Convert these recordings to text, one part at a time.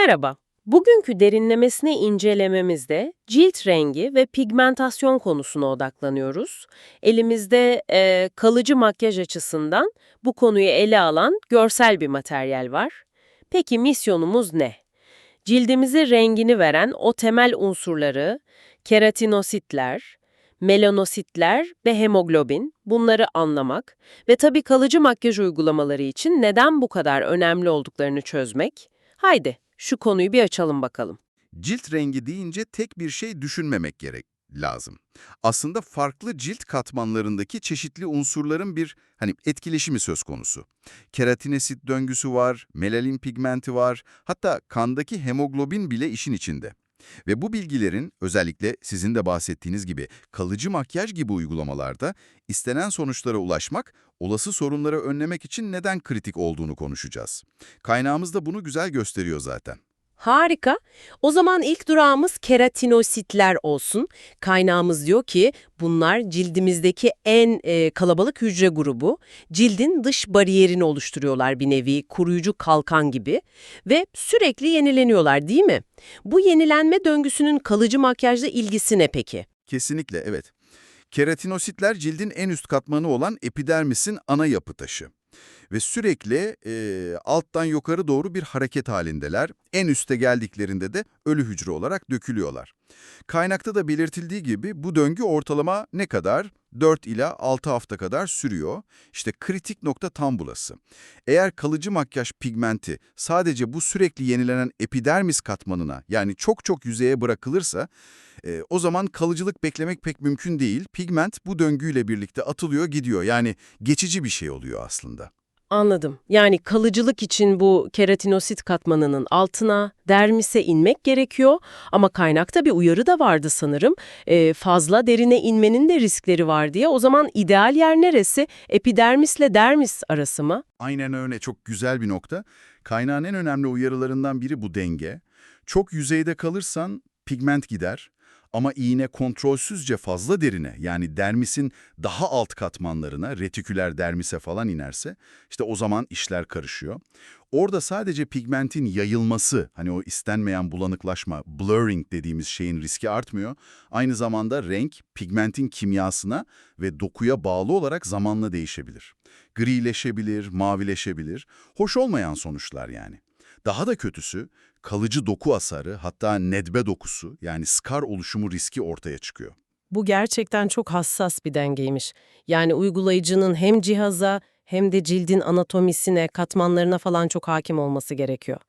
Merhaba. Bugünkü derinlemesine incelememizde cilt rengi ve pigmentasyon konusuna odaklanıyoruz. Elimizde e, kalıcı makyaj açısından bu konuyu ele alan görsel bir materyal var. Peki misyonumuz ne? Cildimize rengini veren o temel unsurları, keratinositler, melanositler ve hemoglobin bunları anlamak ve tabii kalıcı makyaj uygulamaları için neden bu kadar önemli olduklarını çözmek. Haydi şu konuyu bir açalım bakalım. Cilt rengi deyince tek bir şey düşünmemek gerek lazım. Aslında farklı cilt katmanlarındaki çeşitli unsurların bir hani etkileşimi söz konusu. Keratinesit döngüsü var, melanin pigmenti var, hatta kandaki hemoglobin bile işin içinde. Ve bu bilgilerin özellikle sizin de bahsettiğiniz gibi kalıcı makyaj gibi uygulamalarda istenen sonuçlara ulaşmak, olası sorunları önlemek için neden kritik olduğunu konuşacağız. Kaynağımız da bunu güzel gösteriyor zaten. Harika. O zaman ilk durağımız keratinositler olsun. Kaynağımız diyor ki bunlar cildimizdeki en e, kalabalık hücre grubu. Cildin dış bariyerini oluşturuyorlar bir nevi, koruyucu kalkan gibi ve sürekli yenileniyorlar değil mi? Bu yenilenme döngüsünün kalıcı makyajla ilgisi ne peki? Kesinlikle evet. Keratinositler cildin en üst katmanı olan epidermisin ana yapı taşı. Ve sürekli e, alttan yukarı doğru bir hareket halindeler. En üste geldiklerinde de ölü hücre olarak dökülüyorlar. Kaynakta da belirtildiği gibi bu döngü ortalama ne kadar? 4 ila 6 hafta kadar sürüyor. İşte kritik nokta tam burası. Eğer kalıcı makyaj pigmenti sadece bu sürekli yenilenen epidermis katmanına yani çok çok yüzeye bırakılırsa e, o zaman kalıcılık beklemek pek mümkün değil. Pigment bu döngüyle birlikte atılıyor gidiyor yani geçici bir şey oluyor aslında. Anladım. Yani kalıcılık için bu keratinosit katmanının altına, dermise inmek gerekiyor. Ama kaynakta bir uyarı da vardı sanırım. Ee, fazla derine inmenin de riskleri var diye. O zaman ideal yer neresi? Epidermisle dermis arası mı? Aynen öyle çok güzel bir nokta. Kaynağın en önemli uyarılarından biri bu denge. Çok yüzeyde kalırsan pigment gider. Ama iğne kontrolsüzce fazla derine yani dermisin daha alt katmanlarına, retiküler dermise falan inerse işte o zaman işler karışıyor. Orada sadece pigmentin yayılması, hani o istenmeyen bulanıklaşma, blurring dediğimiz şeyin riski artmıyor. Aynı zamanda renk, pigmentin kimyasına ve dokuya bağlı olarak zamanla değişebilir. Grileşebilir, mavileşebilir. Hoş olmayan sonuçlar yani. Daha da kötüsü, kalıcı doku hasarı hatta nedbe dokusu yani skar oluşumu riski ortaya çıkıyor. Bu gerçekten çok hassas bir dengeymiş. Yani uygulayıcının hem cihaza hem de cildin anatomisine, katmanlarına falan çok hakim olması gerekiyor.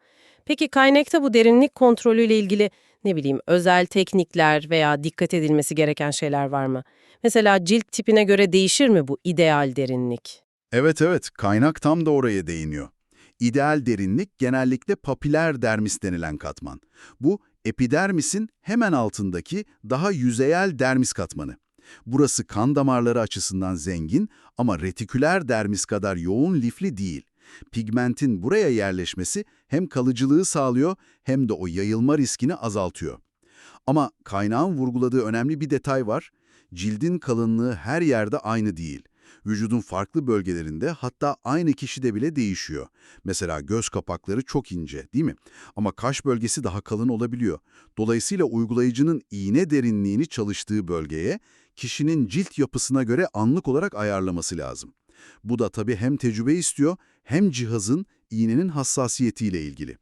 Peki kaynakta bu derinlik kontrolüyle ilgili ne bileyim özel teknikler veya dikkat edilmesi gereken şeyler var mı? Mesela cilt tipine göre değişir mi bu ideal derinlik? Evet evet, kaynak tam da oraya değiniyor. İdeal derinlik genellikle papiler dermis denilen katman. Bu epidermisin hemen altındaki daha yüzeyel dermis katmanı. Burası kan damarları açısından zengin ama retiküler dermis kadar yoğun lifli değil. Pigmentin buraya yerleşmesi hem kalıcılığı sağlıyor hem de o yayılma riskini azaltıyor. Ama kaynağın vurguladığı önemli bir detay var. Cildin kalınlığı her yerde aynı değil vücudun farklı bölgelerinde hatta aynı kişide bile değişiyor. Mesela göz kapakları çok ince değil mi? Ama kaş bölgesi daha kalın olabiliyor. Dolayısıyla uygulayıcının iğne derinliğini çalıştığı bölgeye kişinin cilt yapısına göre anlık olarak ayarlaması lazım. Bu da tabii hem tecrübe istiyor hem cihazın iğnenin hassasiyetiyle ilgili.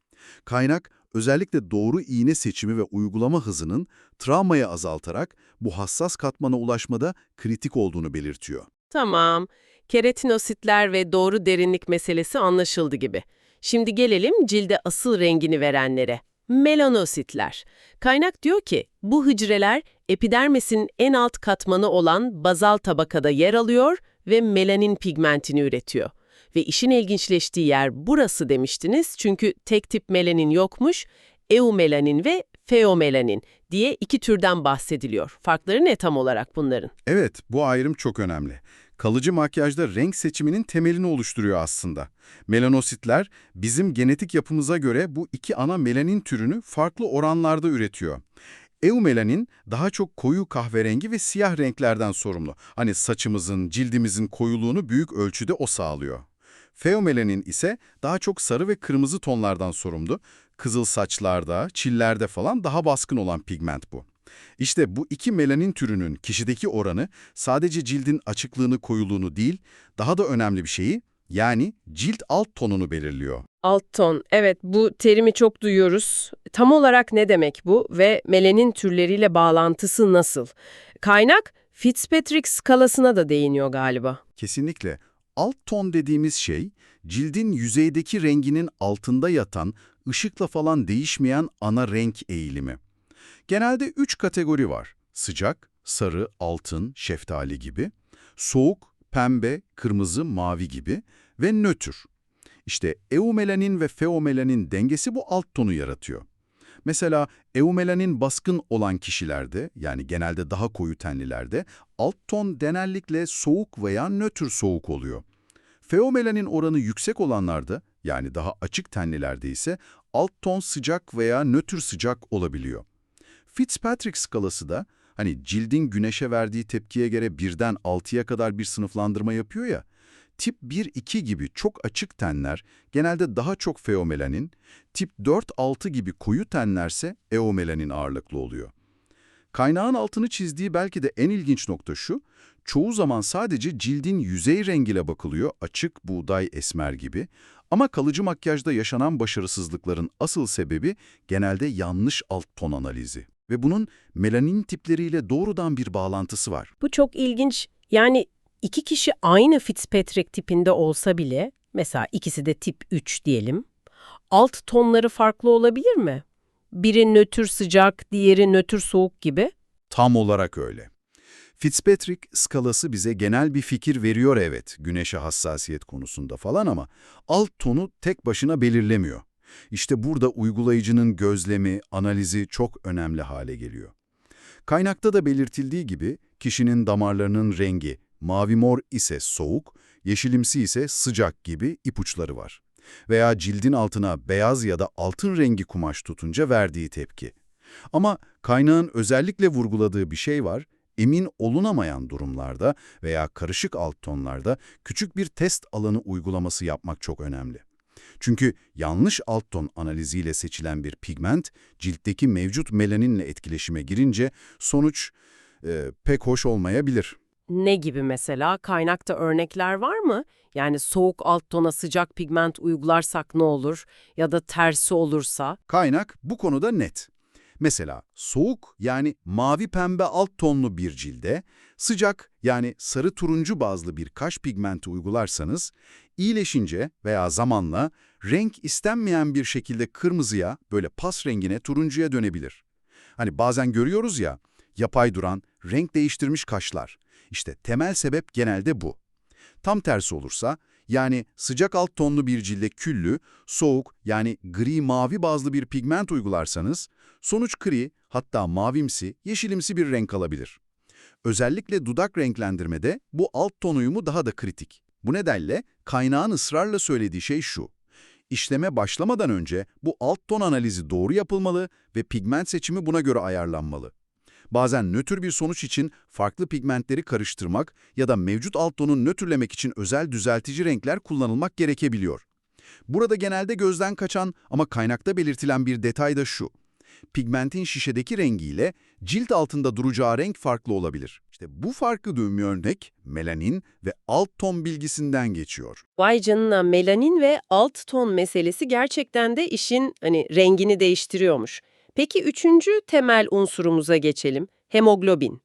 Kaynak özellikle doğru iğne seçimi ve uygulama hızının travmayı azaltarak bu hassas katmana ulaşmada kritik olduğunu belirtiyor. Tamam. Keratinositler ve doğru derinlik meselesi anlaşıldı gibi. Şimdi gelelim cilde asıl rengini verenlere. Melanositler. Kaynak diyor ki bu hücreler epidermisin en alt katmanı olan bazal tabakada yer alıyor ve melanin pigmentini üretiyor. Ve işin ilginçleştiği yer burası demiştiniz çünkü tek tip melanin yokmuş, eumelanin ve feomelanin diye iki türden bahsediliyor. Farkları ne tam olarak bunların? Evet, bu ayrım çok önemli. Kalıcı makyajda renk seçiminin temelini oluşturuyor aslında. Melanositler bizim genetik yapımıza göre bu iki ana melanin türünü farklı oranlarda üretiyor. Eumelanin daha çok koyu kahverengi ve siyah renklerden sorumlu. Hani saçımızın, cildimizin koyuluğunu büyük ölçüde o sağlıyor. Feomelanin ise daha çok sarı ve kırmızı tonlardan sorumlu. Kızıl saçlarda, çillerde falan daha baskın olan pigment bu. İşte bu iki melanin türünün kişideki oranı sadece cildin açıklığını, koyuluğunu değil, daha da önemli bir şeyi yani cilt alt tonunu belirliyor. Alt ton. Evet bu terimi çok duyuyoruz. Tam olarak ne demek bu ve melanin türleriyle bağlantısı nasıl? Kaynak Fitzpatrick skalasına da değiniyor galiba. Kesinlikle. Alt ton dediğimiz şey, cildin yüzeydeki renginin altında yatan, ışıkla falan değişmeyen ana renk eğilimi. Genelde üç kategori var. Sıcak, sarı, altın, şeftali gibi. Soğuk, pembe, kırmızı, mavi gibi. Ve nötr. İşte eumelanin ve feomelanin dengesi bu alt tonu yaratıyor. Mesela eumelanin baskın olan kişilerde, yani genelde daha koyu tenlilerde, alt ton genellikle soğuk veya nötr soğuk oluyor. Feomelanin oranı yüksek olanlarda, yani daha açık tenlilerde ise alt ton sıcak veya nötr sıcak olabiliyor. Fitzpatrick skalası da hani cildin güneşe verdiği tepkiye göre birden 6'ya kadar bir sınıflandırma yapıyor ya, tip 1-2 gibi çok açık tenler genelde daha çok feomelanin, tip 4-6 gibi koyu tenlerse eomelanin ağırlıklı oluyor. Kaynağın altını çizdiği belki de en ilginç nokta şu, çoğu zaman sadece cildin yüzey rengiyle bakılıyor, açık, buğday, esmer gibi. Ama kalıcı makyajda yaşanan başarısızlıkların asıl sebebi genelde yanlış alt ton analizi. Ve bunun melanin tipleriyle doğrudan bir bağlantısı var. Bu çok ilginç. Yani iki kişi aynı Fitzpatrick tipinde olsa bile, mesela ikisi de tip 3 diyelim, alt tonları farklı olabilir mi? Biri nötr sıcak, diğeri nötr soğuk gibi. Tam olarak öyle. Fitzpatrick skalası bize genel bir fikir veriyor evet, güneşe hassasiyet konusunda falan ama alt tonu tek başına belirlemiyor. İşte burada uygulayıcının gözlemi, analizi çok önemli hale geliyor. Kaynakta da belirtildiği gibi kişinin damarlarının rengi, mavi mor ise soğuk, yeşilimsi ise sıcak gibi ipuçları var. Veya cildin altına beyaz ya da altın rengi kumaş tutunca verdiği tepki. Ama kaynağın özellikle vurguladığı bir şey var, emin olunamayan durumlarda veya karışık alt tonlarda küçük bir test alanı uygulaması yapmak çok önemli. Çünkü yanlış alt ton analiziyle seçilen bir pigment, ciltteki mevcut melaninle etkileşime girince sonuç e, pek hoş olmayabilir. Ne gibi mesela? Kaynakta örnekler var mı? Yani soğuk alt tona sıcak pigment uygularsak ne olur? Ya da tersi olursa? Kaynak bu konuda net. Mesela soğuk yani mavi pembe alt tonlu bir cilde, sıcak yani sarı turuncu bazlı bir kaş pigmenti uygularsanız, iyileşince veya zamanla renk istenmeyen bir şekilde kırmızıya, böyle pas rengine, turuncuya dönebilir. Hani bazen görüyoruz ya, yapay duran, renk değiştirmiş kaşlar. İşte temel sebep genelde bu. Tam tersi olursa, yani sıcak alt tonlu bir cilde küllü, soğuk yani gri-mavi bazlı bir pigment uygularsanız, sonuç gri hatta mavimsi, yeşilimsi bir renk alabilir. Özellikle dudak renklendirmede bu alt ton uyumu daha da kritik. Bu nedenle kaynağın ısrarla söylediği şey şu. İşleme başlamadan önce bu alt ton analizi doğru yapılmalı ve pigment seçimi buna göre ayarlanmalı. Bazen nötr bir sonuç için farklı pigmentleri karıştırmak ya da mevcut alt tonu nötrlemek için özel düzeltici renkler kullanılmak gerekebiliyor. Burada genelde gözden kaçan ama kaynakta belirtilen bir detay da şu. Pigmentin şişedeki rengiyle cilt altında duracağı renk farklı olabilir. İşte bu farkı düğümü örnek melanin ve alt ton bilgisinden geçiyor. Vay canına melanin ve alt ton meselesi gerçekten de işin hani rengini değiştiriyormuş. Peki üçüncü temel unsurumuza geçelim. Hemoglobin.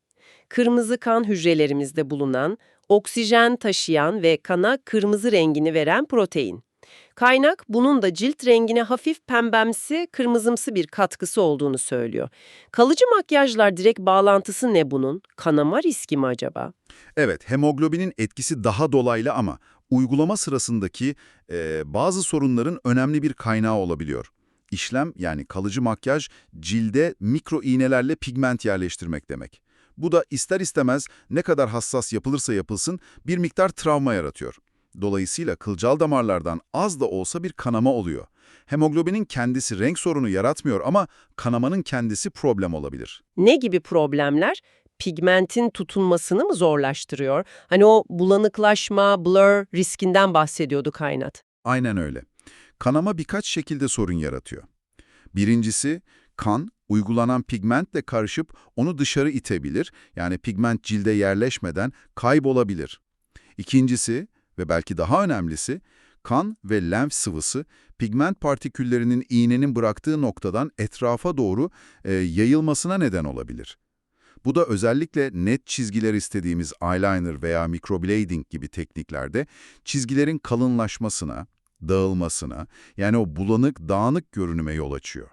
Kırmızı kan hücrelerimizde bulunan, oksijen taşıyan ve kana kırmızı rengini veren protein. Kaynak bunun da cilt rengine hafif pembemsi, kırmızımsı bir katkısı olduğunu söylüyor. Kalıcı makyajlar direkt bağlantısı ne bunun? Kanama riski mi acaba? Evet, hemoglobinin etkisi daha dolaylı ama uygulama sırasındaki e, bazı sorunların önemli bir kaynağı olabiliyor. İşlem yani kalıcı makyaj cilde mikro iğnelerle pigment yerleştirmek demek. Bu da ister istemez ne kadar hassas yapılırsa yapılsın bir miktar travma yaratıyor. Dolayısıyla kılcal damarlardan az da olsa bir kanama oluyor. Hemoglobinin kendisi renk sorunu yaratmıyor ama kanamanın kendisi problem olabilir. Ne gibi problemler? Pigmentin tutunmasını mı zorlaştırıyor? Hani o bulanıklaşma, blur riskinden bahsediyordu kaynat. Aynen öyle. Kanama birkaç şekilde sorun yaratıyor. Birincisi, kan uygulanan pigmentle karışıp onu dışarı itebilir, yani pigment cilde yerleşmeden kaybolabilir. İkincisi ve belki daha önemlisi, kan ve lenf sıvısı pigment partiküllerinin iğnenin bıraktığı noktadan etrafa doğru e, yayılmasına neden olabilir. Bu da özellikle net çizgiler istediğimiz eyeliner veya microblading gibi tekniklerde çizgilerin kalınlaşmasına, dağılmasına, yani o bulanık, dağınık görünüme yol açıyor.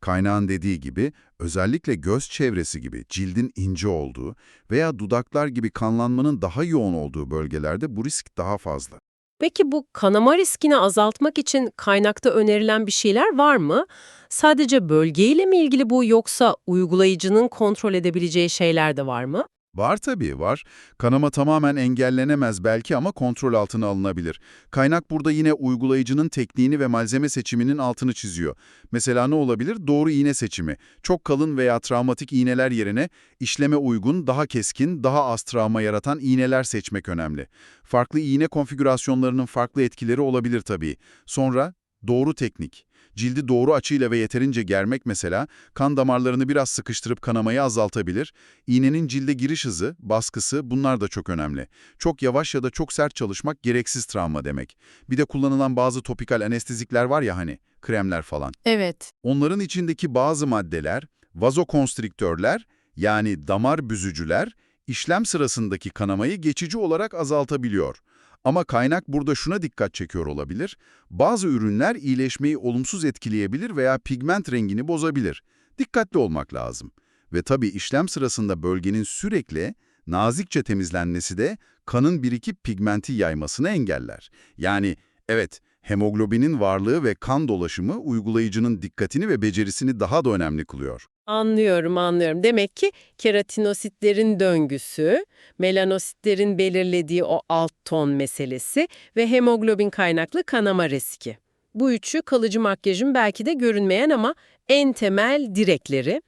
Kaynağın dediği gibi özellikle göz çevresi gibi cildin ince olduğu veya dudaklar gibi kanlanmanın daha yoğun olduğu bölgelerde bu risk daha fazla. Peki bu kanama riskini azaltmak için kaynakta önerilen bir şeyler var mı? Sadece bölgeyle mi ilgili bu yoksa uygulayıcının kontrol edebileceği şeyler de var mı? Var tabii var. Kanama tamamen engellenemez belki ama kontrol altına alınabilir. Kaynak burada yine uygulayıcının tekniğini ve malzeme seçiminin altını çiziyor. Mesela ne olabilir? Doğru iğne seçimi. Çok kalın veya travmatik iğneler yerine işleme uygun, daha keskin, daha az travma yaratan iğneler seçmek önemli. Farklı iğne konfigürasyonlarının farklı etkileri olabilir tabii. Sonra doğru teknik. Cildi doğru açıyla ve yeterince germek mesela, kan damarlarını biraz sıkıştırıp kanamayı azaltabilir. İğnenin cilde giriş hızı, baskısı bunlar da çok önemli. Çok yavaş ya da çok sert çalışmak gereksiz travma demek. Bir de kullanılan bazı topikal anestezikler var ya hani, kremler falan. Evet. Onların içindeki bazı maddeler, vazokonstriktörler yani damar büzücüler, işlem sırasındaki kanamayı geçici olarak azaltabiliyor. Ama kaynak burada şuna dikkat çekiyor olabilir. Bazı ürünler iyileşmeyi olumsuz etkileyebilir veya pigment rengini bozabilir. Dikkatli olmak lazım. Ve tabii işlem sırasında bölgenin sürekli, nazikçe temizlenmesi de kanın birikip pigmenti yaymasını engeller. Yani evet, hemoglobinin varlığı ve kan dolaşımı uygulayıcının dikkatini ve becerisini daha da önemli kılıyor. Anlıyorum, anlıyorum. Demek ki keratinositlerin döngüsü, melanositlerin belirlediği o alt ton meselesi ve hemoglobin kaynaklı kanama riski. Bu üçü kalıcı makyajın belki de görünmeyen ama en temel direkleri.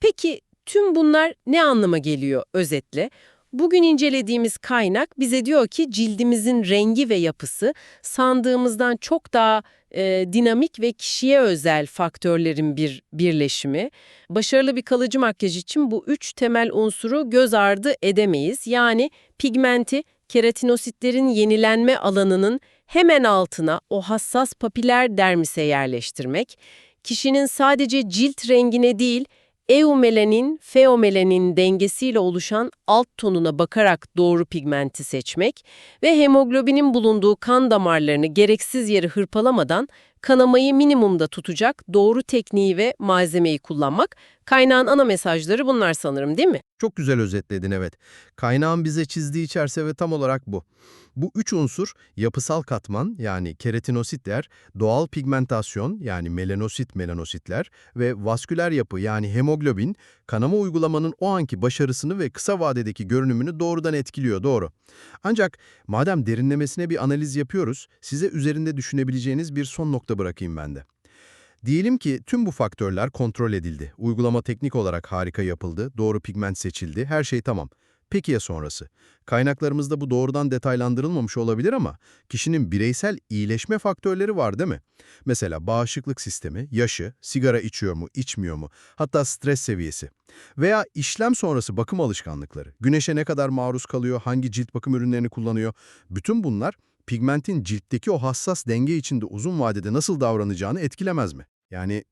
Peki tüm bunlar ne anlama geliyor özetle? Bugün incelediğimiz kaynak bize diyor ki cildimizin rengi ve yapısı sandığımızdan çok daha e, dinamik ve kişiye özel faktörlerin bir birleşimi. Başarılı bir kalıcı makyaj için bu üç temel unsuru göz ardı edemeyiz. Yani pigmenti, keratinositlerin yenilenme alanının hemen altına o hassas papiler dermise yerleştirmek, kişinin sadece cilt rengine değil, eumelanin, feomelanin dengesiyle oluşan alt tonuna bakarak doğru pigmenti seçmek ve hemoglobinin bulunduğu kan damarlarını gereksiz yere hırpalamadan kanamayı minimumda tutacak doğru tekniği ve malzemeyi kullanmak. Kaynağın ana mesajları bunlar sanırım değil mi? Çok güzel özetledin evet. Kaynağın bize çizdiği çerçeve tam olarak bu. Bu üç unsur yapısal katman yani keratinositler, doğal pigmentasyon yani melanosit melanositler ve vasküler yapı yani hemoglobin kanama uygulamanın o anki başarısını ve kısa vadedeki görünümünü doğrudan etkiliyor doğru. Ancak madem derinlemesine bir analiz yapıyoruz, size üzerinde düşünebileceğiniz bir son nokta bırakayım ben de. Diyelim ki tüm bu faktörler kontrol edildi. Uygulama teknik olarak harika yapıldı, doğru pigment seçildi, her şey tamam. Peki ya sonrası? Kaynaklarımızda bu doğrudan detaylandırılmamış olabilir ama kişinin bireysel iyileşme faktörleri var değil mi? Mesela bağışıklık sistemi, yaşı, sigara içiyor mu, içmiyor mu, hatta stres seviyesi. Veya işlem sonrası bakım alışkanlıkları, güneşe ne kadar maruz kalıyor, hangi cilt bakım ürünlerini kullanıyor. Bütün bunlar pigmentin ciltteki o hassas denge içinde uzun vadede nasıl davranacağını etkilemez mi? Yani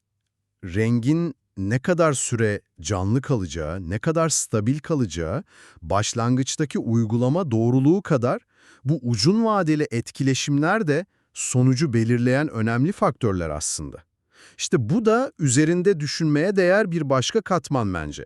rengin ne kadar süre canlı kalacağı, ne kadar stabil kalacağı, başlangıçtaki uygulama doğruluğu kadar bu uzun vadeli etkileşimler de sonucu belirleyen önemli faktörler aslında. İşte bu da üzerinde düşünmeye değer bir başka katman bence.